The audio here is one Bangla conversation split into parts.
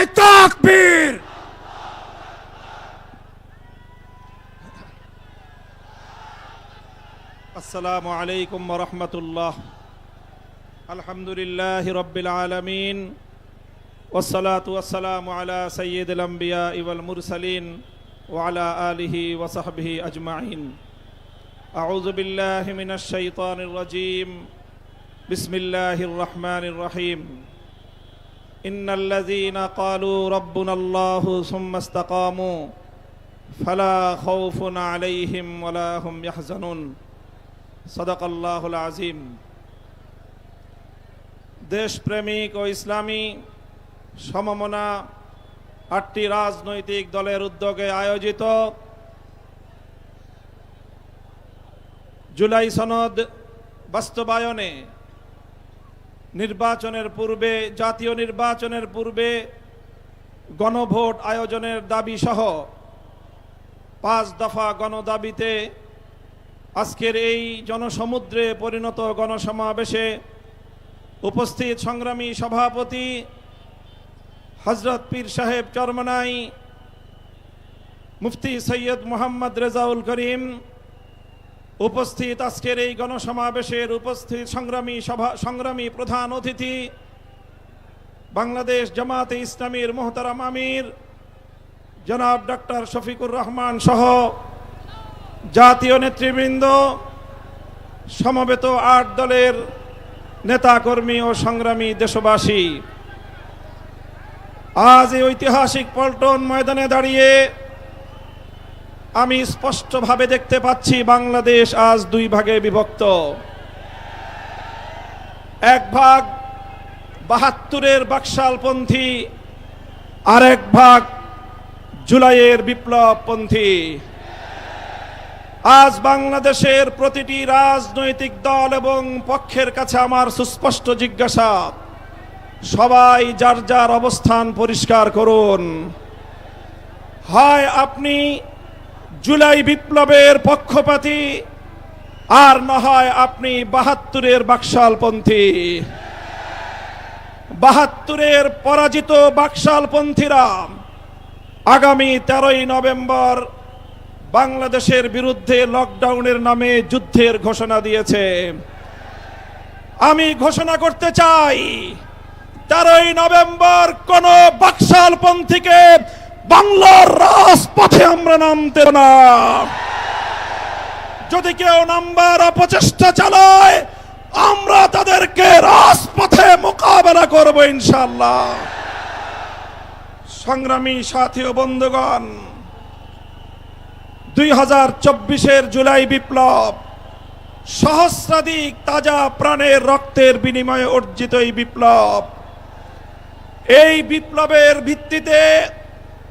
تكبير السلام عليكم ورحمة الله. الحمد لله رب العالمين. والصلاة والسلام على سيد الأنبياء والمرسلين وعلى آله وصحبه أجمعين. أعوذ بالله من الشيطان الرجيم. بسم الله الرحمن الرحيم. إن الذين قالوا ربنا الله ثم استقاموا فلا خوف عليهم ولا هم يحزنون সদাকাল্লাহুল আজিম দেশপ্রেমিক ও ইসলামী সমমনা আটটি রাজনৈতিক দলের উদ্যোগে আয়োজিত জুলাই সনদ বাস্তবায়নে নির্বাচনের পূর্বে, জাতীয় নির্বাচনের পূর্বে গণভোট আয়োজনের দাবি সহ পাঁচ দফা গণদাবিতে আজকের এই জনসমুদ্রে পরিণত গণসমাবেশে উপস্থিত সংগ্রামী সভাপতি হজরত পীর সাহেব চরমনাই, মুফতি সৈয়দ মোহাম্মদ রেজাউল করিম উপস্থিত আজকের এই গণসমাবেশের উপস্থিত সংগ্রামী সভা, সংগ্রামী প্রধান অতিথি, বাংলাদেশ জামাতে ইসলামীর মোহতারাম আমির, জনাব ডক্টর শফিকুর রহমান সহ জাতীয় নেতৃবৃন্দ, সমবেত আট দলের নেতাকর্মী ও সংগ্রামী দেশবাসী। আজ এই ঐতিহাসিক পল্টন ময়দানে দাঁড়িয়ে আমি স্পষ্টভাবে দেখতে পাচ্ছি বাংলাদেশ আজ দুই ভাগে বিভক্ত। এক ভাগ বাহাত্তরের বাকশালপন্থী আর এক ভাগ জুলাইয়ের বিপ্লবপন্থী। আজ বাংলাদেশের প্রতিটি রাজনৈতিক দল এবং পক্ষের কাছে আমার সুস্পষ্ট জিজ্ঞাসা, সবাই যার যার অবস্থান পরিষ্কার করুন। হয় আপনি জুলাই বিপ্লবের পক্ষপাতী। আর না হয় আপনি বাহাত্তরের বাকশালপন্থী। বাহাত্তরের পরাজিত বাকশালপন্থীরা আগামী তেরোই নভেম্বর বাংলাদেশের বিরুদ্ধে লকডাউনের নামে যুদ্ধের ঘোষণা দিয়েছে। আমি ঘোষণা করতে চাই, তেরোই নভেম্বর কোন বাকশাল পন্থীকে বাংলার রাজপথে আমরা নামতে না। যদি কেউ নাম্বার অপচেষ্টা চালায়, আমরা তাদেরকে রাজপথে মোকাবেলা করব ইনশাল্লাহ সংগ্রামী সাথী ও বন্ধুগণ, দুই হাজার চব্বিশের জুলাই বিপ্লব, সহস্রাধিক তাজা প্রাণের রক্তের বিনিময়ে অর্জিত এই বিপ্লব। এই বিপ্লবের ভিত্তিতে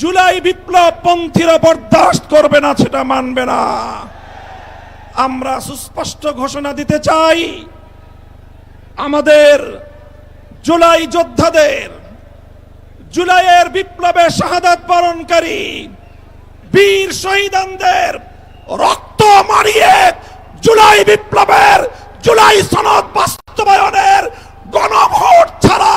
জুলাই বিপ্লব পন্থীরা বরদাস্ত করবে না, সেটা মানবে না। আমরা সুস্পষ্ট ঘোষণা দিতে চাই, আমাদের জুলাই যোদ্ধাদের, জুলাইয়ের বিপ্লবে শাহাদাত বরণকারী বীর শহীদানদের রক্ত মারিয়ে জুলাই বিপ্লবের, জুলাই সনদ বাস্তবায়নের গণভোট ছাড়া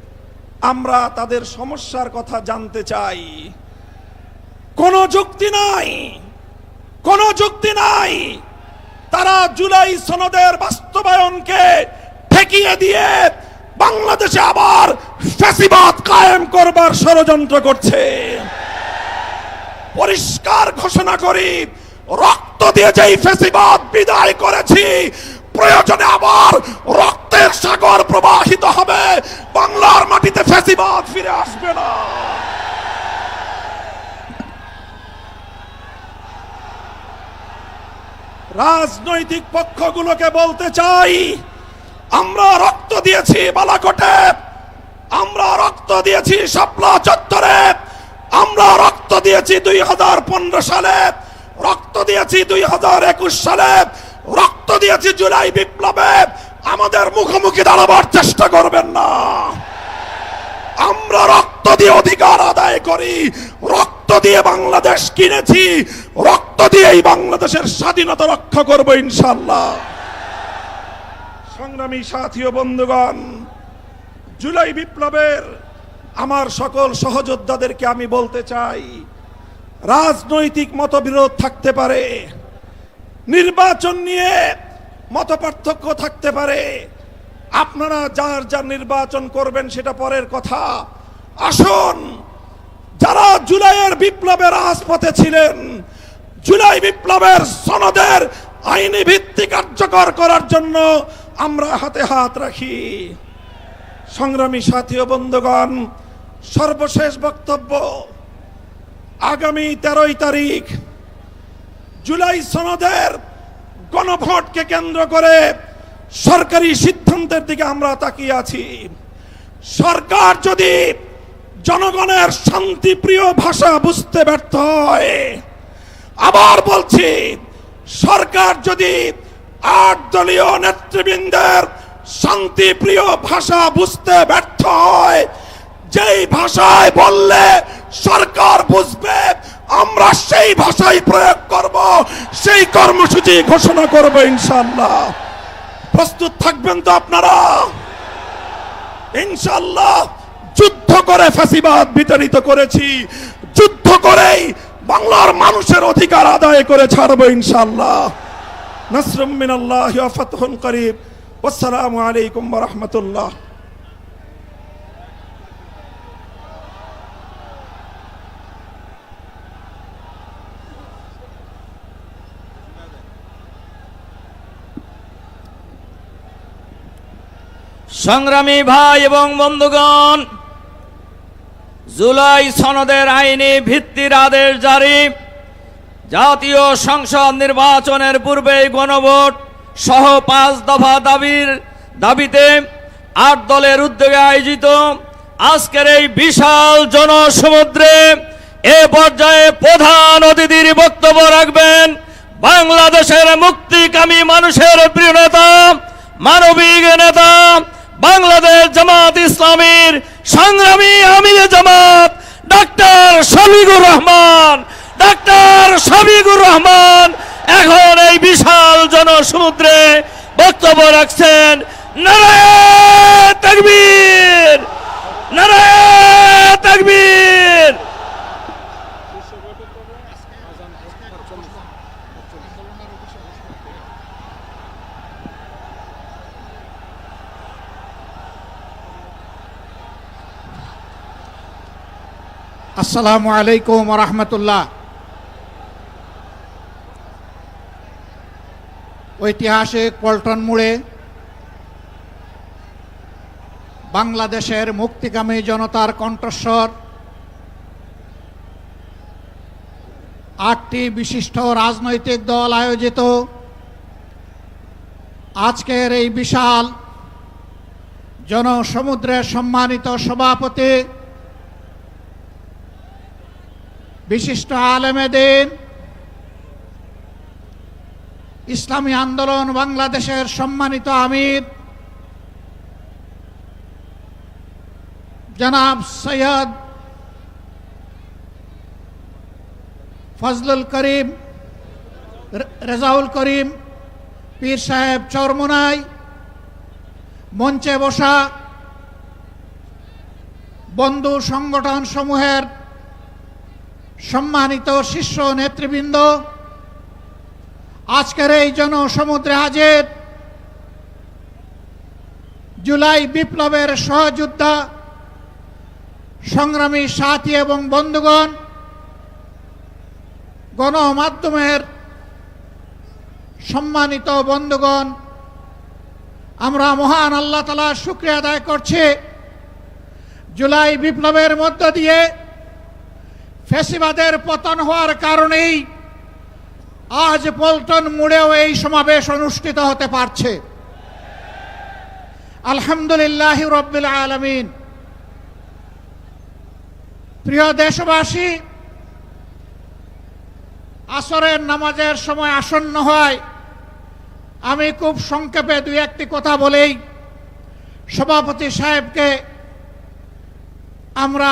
আমরা তাদের সমস্যার কথা জানতে চাই। কোনো যুক্তি নাই। কোনো যুক্তি নাই। তারা জুলাই সনদের বাস্তবায়নকে ঠেকিয়ে দিয়ে বাংলাদেশে আবার ফ্যাসিবাদ কায়েম করবার ষড়যন্ত্র করছে। পরিষ্কার ঘোষণা করি, রক্ত দিয়ে যেই ফেসিবাদ বিদায় করেছি, প্রয়োজনে আবার রক্তের সাগর প্রবাহিত হবে। বাংলার মাটিতে ফেসিবাদ ফিরে আসবে না। রাজনৈতিক পক্ষগুলোকে বলতে চাই, আমরা রক্ত দিয়েছি বালাকোটে, আমরা রক্ত দিয়েছি শাপলা চত্বরে, আমরা রক্ত দিয়েছি দুই হাজার পনেরো সালে, রক্ত দিয়েছি দুই হাজার একুশ সালে, রক্ত দিয়েছি জুলাই বিপ্লবে আমাদের মুখোমুখি দাঁড়াবার চেষ্টা করবেন না। আমরা রক্ত দিয়ে অধিকার আদায় করি। রক্ত দিয়ে বাংলাদেশ কিনেছি। রক্ত দিয়েই বাংলাদেশের স্বাধীনতা রক্ষা করব ইনশাল্লাহ সংগ্রামী সাথী ও বন্ধুগণ, জুলাই বিপ্লবের আমার সকল সহযোদ্ধাদেরকে আমি বলতে চাই, রাজনৈতিক মতবিরোধ থাকতে পারে। নির্বাচন নিয়ে মতপার্থক্য থাকতে পারে। আপনারা যার যার নির্বাচন করবেন সেটা পরের কথা। আসুন, যারা জুলাইয়ের বিপ্লবের রাজপথে ছিলেন, জুলাই বিপ্লবের সনদের আইনি ভিত্তি কার্যকর করার জন্য আমরা হাতে হাত রাখি। সংগ্রামী সাথী ও বন্ধুগণ, সর্বশেষ বক্তব্য, আগামী তেরোই তারিখ, জুলাই সনদের গণভোটকে কেন্দ্র করে সরকারি সিদ্ধান্তের দিকে আমরা তাকিয়ে আছি। সরকার যদি জনগণের শান্তিপ্রিয় ভাষা বুঝতে ব্যর্থ হয়, আবার বলছি, সরকার যদি আট দলীয় নেতৃবৃন্দের শান্তিপ্রিয় ভাষা বুঝতে ব্যর্থ হয়, যেই ভাষায় বললে সরকার বুঝবে আমরা সেই ভাষাই প্রয়োগ করব, সেই কর্মসূচি ঘোষণা করব ইনশাল্লাহ প্রস্তুত থাকবেন তো আপনারা? ইনশাল্লাহ যুদ্ধ করে ফাঁসিবাদ বিতাড়িত করেছি, যুদ্ধ করেই বাংলার মানুষের অধিকার আদায় করে ছাড়বো ইনশাল্লাহ নাসরুম মিনাল্লাহ ফাতহুন করিব। আসসালামু আলাইকুম রাহমাতুল্লাহ। সংগ্রামী ভাই এবং বন্ধুগণ, জুলাই সনদের আইনি ভিত্তির আদেশ জারি। জাতীয় সংসদ নির্বাচনের পূর্বে গণভোট সহ পাঁচ দফা দাবির দাবিতে আট দলের উদ্যোগে আয়োজিত আজকের এই বিশাল জনসমুদ্রে এ পর্যায়ে প্রধান অতিথির বক্তব্য রাখবেন বাংলাদেশের মুক্তিকামী মানুষের প্রিয় নেতা, মানবিক নেতা বাংলাদেশ জামাত ইসলামের সংগ্রামী আমির জামাত ডাক্তার শফিকুর রহমান, ডাক্তার শফিকুর রহমান এখন এই বিশাল জনসমুদ্রে বক্তব্য রাখছেন নারায়ণ তাকবীর নারায়ণ তাকবীর। আসসালামু আলাইকুম রহমতুল্লাহ। ঐতিহাসিক পল্টন মোড়ে বাংলাদেশের মুক্তিকামী জনতার কণ্ঠস্বর, আটটি বিশিষ্ট রাজনৈতিক দল আয়োজিত। আজকের এই বিশাল জনসমুদ্রের সম্মানিত সভাপতি বিশিষ্ট আলেমেদিন ইসলামী আন্দোলন বাংলাদেশের সম্মানিত আমির। জনাব সৈয়দ ফজলুল করিম রেজাউল করিম, পীর সাহেব চরমোনাই, মঞ্চে বসা বন্ধু সংগঠন সমূহের সম্মানিত শিষ্য নেতৃবৃন্দ, আজকের এই জনসমুদ্রে হাজির জুলাই বিপ্লবের সহযোদ্ধা, সংগ্রামী সাথী এবং বন্ধুগণ, গণমাধ্যমের সম্মানিত বন্ধুগণ, আমরা মহান আল্লাহ তালার শুক্রিয়া আদায় করছি। জুলাই বিপ্লবের মধ্য দিয়ে ফেসিবাদের পতন হওয়ার কারণেই আজ পল্টন মুড়েও এই সমাবেশ অনুষ্ঠিত হতে পারছে। আলহামদুলিল্লাহ রব্বিল আলমিন। প্রিয় দেশবাসী, আসরের নামাজের সময় আসন্ন হয়। আমি খুব সংক্ষেপে দুই একটি কথা বলেই সভাপতি সাহেবকে আমরা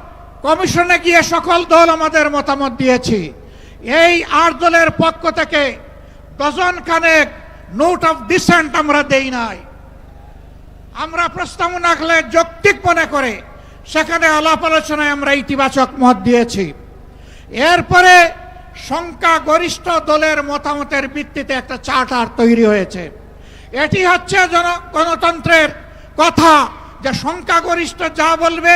কমিশনে গিয়ে সকল দল আমাদের মতামত দিয়েছি। এই আট দলের পক্ষ থেকে ডজন খানেক নোট অফ ডিসেন্ট আমরা দেই নাই। আমরা প্রস্তাবনা রাখলে যৌক্তিক মনে করে সেখানে আলাপ আলোচনায় আমরা ইতিবাচক মত দিয়েছি। এরপরে সংখ্যা গরিষ্ঠ দলের মতামতের ভিত্তিতে একটা চার্টার তৈরি হয়েছে। এটি হচ্ছে জন, গণতন্ত্রের কথা যে সংখ্যাগরিষ্ঠ যা বলবে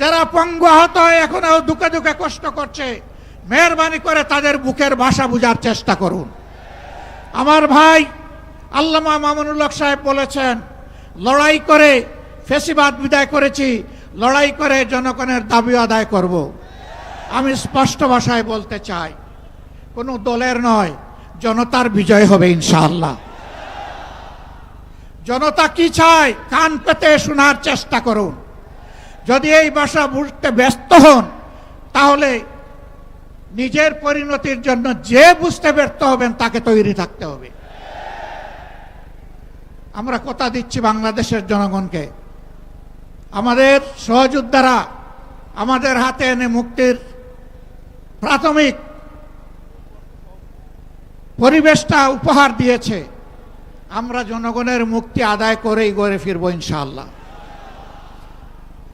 যারা পঙ্গু আহত দুঃখে দুঃখে কষ্ট করছে। মেহরবানি করে তাদের বুকের ভাষা বোঝার চেষ্টা করুন। আমার ভাই আল্লামা মামুনুল্লাহ সাহেব বলেছেন, লড়াই করে ফেসিবাদ বিদায় করেছি, লড়াই করে জনগণের দাবি আদায় করব। আমি স্পষ্ট ভাষায় বলতে চাই, কোনো দলের নয়, জনতার বিজয় হবে ইনশাআল্লাহ। জনতা কি চায়? কান পেতে শোনার চেষ্টা করুন। যদি এই ভাষা বুঝতে ব্যস্ত হন, তাহলে নিজের পরিণতির জন্য যে বুঝতে ব্যর্থ হবেন, তাকে তৈরি থাকতে হবে। আমরা কথা দিচ্ছি বাংলাদেশের জনগণকে। আমাদের সহযোদ্ধারা আমাদের হাতে এনে মুক্তির প্রাথমিক পরিবেশটা উপহার দিয়েছে। আমরা জনগণের মুক্তি আদায় করেই গড়ে ফিরবো ইনশাআল্লাহ।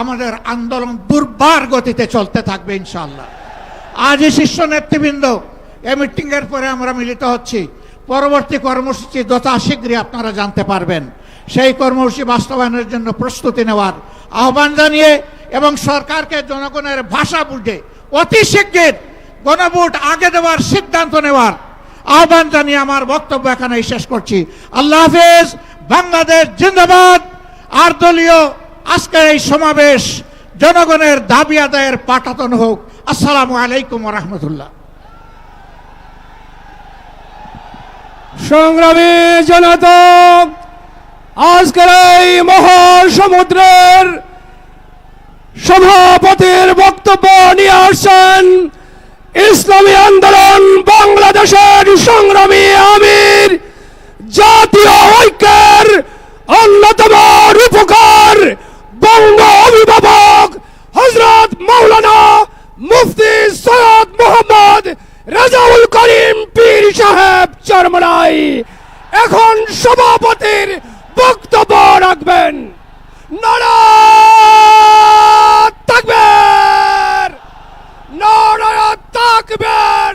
আমাদের আন্দোলন দুর্বার গতিতে চলতে থাকবে ইনশাল্লাহ আজই শীর্ষ নেতৃবৃন্দ, এ মিটিংয়ের পরে আমরা মিলিত হচ্ছি। পরবর্তী কর্মসূচি যথা শীঘ্রই আপনারা জানতে পারবেন। সেই কর্মসূচি বাস্তবায়নের জন্য প্রস্তুতি নেওয়ার আহ্বান জানিয়ে এবং সরকারকে জনগণের ভাষা বুঝে অতি শীঘ্র গণভোট আগে দেওয়ার সিদ্ধান্ত নেওয়ার আহ্বান জানিয়ে আমার বক্তব্য এখানেই শেষ করছি। আল্লাহ হাফেজ, বাংলাদেশ জিন্দাবাদ। আর দলীয় আজকের এই সমাবেশ জনগণের দাবি আদায়ের পাঠাতন হোক। আসসালামু আলাইকুম রহমতুল্লাহ। সংগ্রামী জনতা, আজকের এই মহাসমুদ্রের সভাপতির বক্তব্য নিয়ে আসছেন ইসলামী আন্দোলন বাংলাদেশের সংগ্রামী আমির, জাতীয় ঐক্যের অন্যতম রূপকার বঙ্গ অভিভাবক হজরত মৌলানা মুফতি সৈয়দ মোহাম্মদ রাজাউল করিম পীর সাহেব চরমরাই এখন সভাপতির বক্তব্য রাখবেন। নারা তাকবের। নারা তাকবের।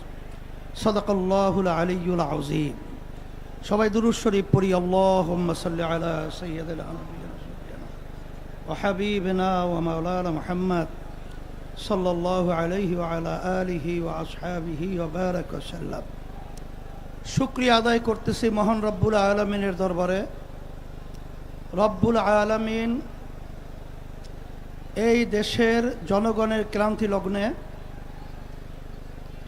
সদাকাল্লাহুল সবাই দুরূদ পড়ি, আল্লাহুম্মা সাল্লি আলিহি আদায় করতেছি মহান রব্বুল আলামিনের দরবারে। রব্বুল আলামিন এই দেশের জনগণের ক্লান্তি লগ্নে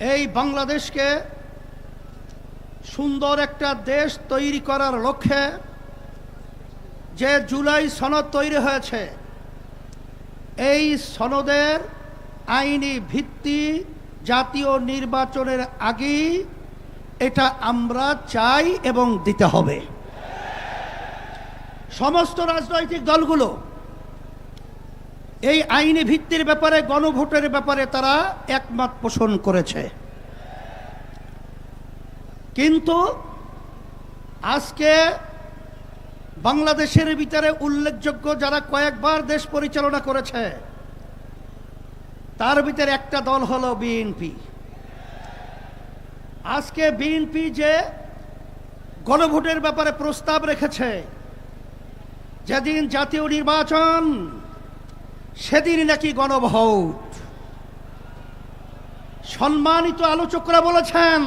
এই বাংলাদেশকে সুন্দর একটা দেশ তৈরি করার লক্ষ্যে যে জুলাই সনদ তৈরি হয়েছে, এই সনদের আইনি ভিত্তি জাতীয় নির্বাচনের আগেই এটা আমরা চাই এবং দিতে হবে। সমস্ত রাজনৈতিক দলগুলো এই আইনি ভিত্তির ব্যাপারে, গণভোটের ব্যাপারে তারা একমত পোষণ করেছে। কিন্তু আজকে বাংলাদেশের ভিতরে উল্লেখযোগ্য যারা কয়েকবার দেশ পরিচালনা করেছে, তার ভিতরে একটা দল হলো বিএনপি। আজকে বিএনপি যে গণভোটের ব্যাপারে প্রস্তাব রেখেছে, যেদিন জাতীয় নির্বাচন সেদিন নাকি গণভোট সম্মানিত আলোচকরা বলেছেন,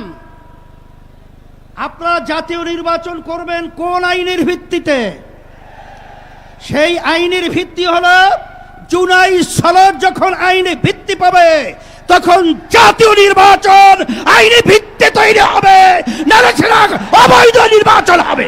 আপনারা জাতীয় নির্বাচন করবেন কোন আইনের ভিত্তিতে? সেই আইনের ভিত্তি হল, জুলাই সালের যখন আইনে ভিত্তি পাবে, তখন জাতীয় নির্বাচন আইনি ভিত্তি তৈরি হবে নাহলে অবৈধ নির্বাচন হবে।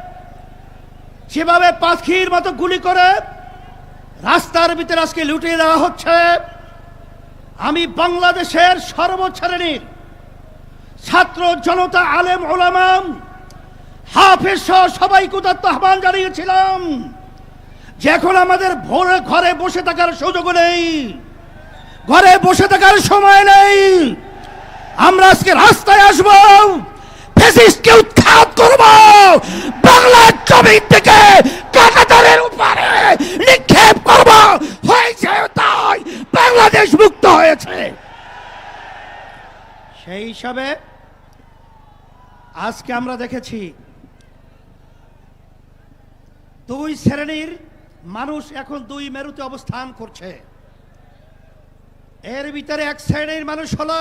যেভাবে পাখির মতো গুলি করে রাস্তার ভিতরে আজকে লুটিয়ে দেওয়া হচ্ছে, আমি বাংলাদেশের সর্বশ্রেণীর ছাত্র জনতা আলেম ওলামাম হাফেজ সহ সবাইকে উদাত্ত আহ্বান জানিয়েছিলাম যে এখন আমাদের ভোরে ঘরে বসে থাকার সুযোগ নেই, ঘরে বসে থাকার সময় নেই। আমরা আজকে রাস্তায় আসব। ফেসিস্টকে উৎখাত করব। বাংলার জমিন থেকে কাটাতারের উপরে নিক্ষেপ করব। হয়েছে তাই বাংলাদেশ মুক্ত হয়েছে। সেই হিসাবে আজকে আমরা দেখেছি দুই শ্রেণির মানুষ এখন দুই মেরুতে অবস্থান করছে। এর ভিতরে এক শ্রেণির মানুষ হলো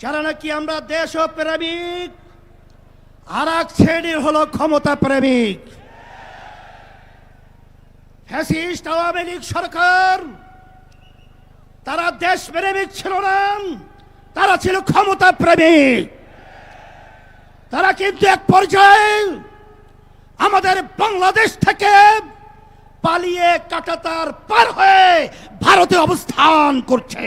যারা নাকি আমরা দেশ প্রেমিক আর এক শ্রেণির হলো ক্ষমতা প্রেমিক। ফ্যাসিস্ট, আওয়ামী লীগ সরকার, তারা দেশ প্রেমিক ছিল না, তারা ছিল ক্ষমতা প্রেমিক। তারা কিন্তু এক পর্যায়ে আমাদের বাংলাদেশ থেকে পালিয়ে কাটাতার পার হয়ে ভারতে অবস্থান করছে।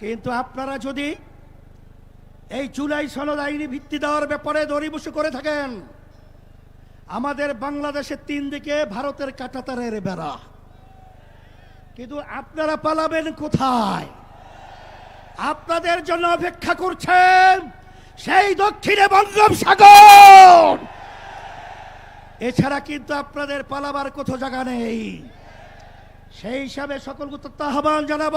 কিন্তু আপনারা যদি এই জুলাই সনদ আইনি ভিত্তি দেওয়ার ব্যাপারে দড়িবসু করে থাকেন, আমাদের বাংলাদেশের তিন দিকে ভারতের কাটাতারের বেড়া। কিন্তু আপনারা পালাবেন কোথায়? আপনাদের জন্য অপেক্ষা করছেন সেই দক্ষিণে বঙ্গোপসাগর এছাড়া কিন্তু আপনাদের পালাবার কোথাও জায়গা নেই। সেই হিসাবে সকলকে তো জানাব।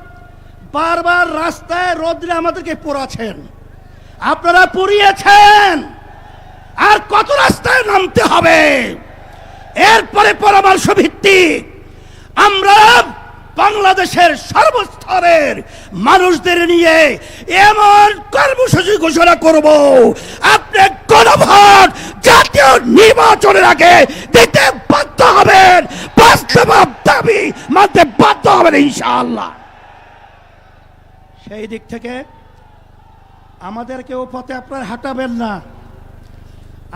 বারবার রাস্তায় রোদ্রে আমাদেরকে পোড়াছেন আপনারা পুড়িয়েছেন। আর কত রাস্তায় নামতে হবে? এরপরে পরামর্শ ভিত্তিক আমরা বাংলাদেশের সর্বস্তরের মানুষদের নিয়ে এমন কর্মসূচি ঘোষণা করব। আপনি গণভোট জাতীয় নির্বাচনের আগে দিতে বাধ্য হবেন। বাস্তব দাবি মানতে বাধ্য হবেন ইনশাআল্লাহ। সেই দিক থেকে আমাদেরকে ও পথে আপনারা হাঁটাবেন না।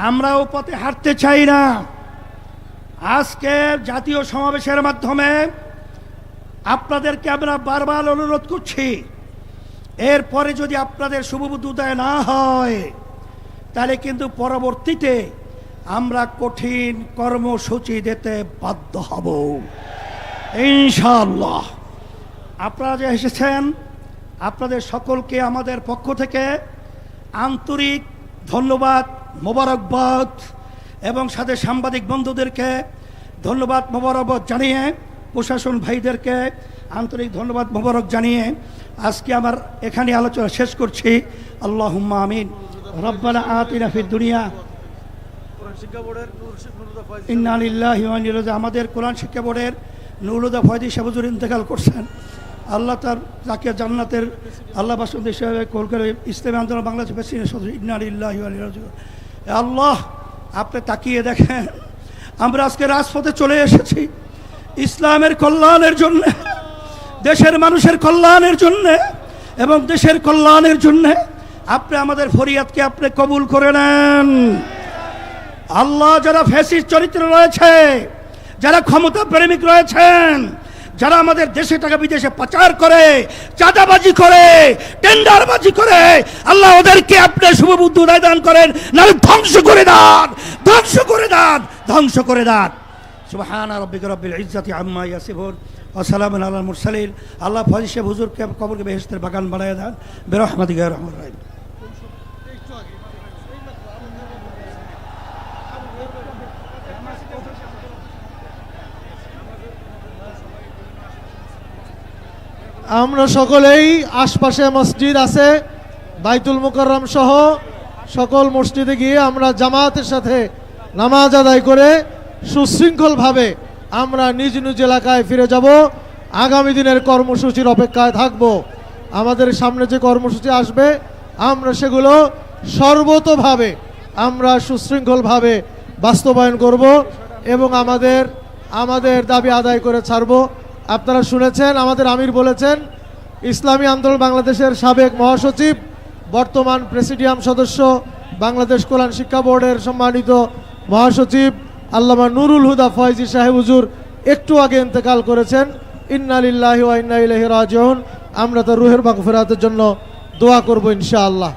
আমরা ও পথে হাঁটতে চাই না। আজকে জাতীয় সমাবেশের মাধ্যমে আপনাদেরকে আমরা বারবার অনুরোধ করছি, এরপরে যদি আপনাদের শুভবুদ্ধি উদয় না হয়, তাহলে কিন্তু পরবর্তীতে আমরা কঠিন কর্মসূচি দিতে বাধ্য হব। ইনশাল্লাহ আপনারা যে এসেছেন আপনাদের সকলকে আমাদের পক্ষ থেকে আন্তরিক ধন্যবাদ, মোবারকবাদ এবং সাথে সাংবাদিক বন্ধুদেরকে ধন্যবাদ, মোবারকবাদ জানিয়ে, প্রশাসন ভাইদেরকে আন্তরিক ধন্যবাদ, মোবারক জানিয়ে আজকে আমার এখানে আলোচনা শেষ করছি। আল্লাহ আমিন। রব্বানা আতিনা ফিদ দুনিয়া। ইন্না লিল্লাহি ওয়া ইন্না ইলাইহি আমাদের কোরআন শিক্ষা বোর্ডের নুরুদা ফয়দি সাবুজুর ইন্তেকাল করছেন। আল্লাহ তার যাকে জান্নাতের আল্লাহ বাসন্তী হিসেবে কলকাতা ইসলামী আন্দোলন বাংলাদেশ প্রেসিডেন্ট সদস্য ইন্না লিল্লাহি ওয়া ইন্না ইলাইহি রাজিউন। এ আল্লাহ, আপনি তাকিয়ে দেখেন, আমরা আজকে রাজপথে চলে এসেছি ইসলামের কল্যাণের জন্য, দেশের মানুষের কল্যাণের জন্য এবং দেশের কল্যাণের জন্য আপনি আমাদের ফরিয়াদকে আপনি কবুল করে নেন আল্লাহ যারা ফ্যাসির চরিত্র রয়েছে, যারা ক্ষমতা প্রেমিক রয়েছেন যারা আমাদের দেশে টাকা বিদেশে পাচার করে, চাঁদাবাজি করে, টেন্ডারবাজি করে, আল্লাহ ওদেরকে আপনি শুভবুদ্ধি উদয় দান করেন, নাহলে ধ্বংস করে দান, ধ্বংস করে দান, ধ্বংস করে দান। সুবহান রব্বিক রব্বিল ইজ্জাতি আম্মা ইয়াসিফুন, ওয়া সালামুন আলাল মুরসালিন। আল্লাহ ফজিল সাহেব হুজুরকে, কবরকে বেহেশতের বাগান বানায় দেন। বিরহমাতিকা রহমান রহিম। আমরা সকলেই আশপাশে মসজিদ আছে, বাইতুল মুকাররম সহ সকল মসজিদে গিয়ে আমরা জামাতের সাথে নামাজ আদায় করে সুশৃঙ্খলভাবে আমরা নিজ নিজ এলাকায় ফিরে যাব। আগামী দিনের কর্মসূচির অপেক্ষায় থাকব। আমাদের সামনে যে কর্মসূচি আসবে, আমরা সেগুলো সর্বতভাবে আমরা সুশৃঙ্খলভাবে বাস্তবায়ন করব এবং আমাদের আমাদের দাবি আদায় করে ছাড়ব। আপনারা শুনেছেন, আমাদের আমির বলেছেন, ইসলামী আন্দোলন বাংলাদেশের সাবেক মহাসচিব, বর্তমান প্রেসিডিয়াম সদস্য, বাংলাদেশ কল্যাণ শিক্ষা বোর্ডের সম্মানিত মহাসচিব, আল্লামা নুরুল হুদা ফয়জি সাহেব হুজুর একটু আগে ইন্তেকাল করেছেন। ইন্নালিল্লাহি ওয়া ইন্না ইলাইহি রাজিউন। আমরা তার রুহের মাগফিরাতের জন্য দোয়া করব ইনশাআল্লাহ।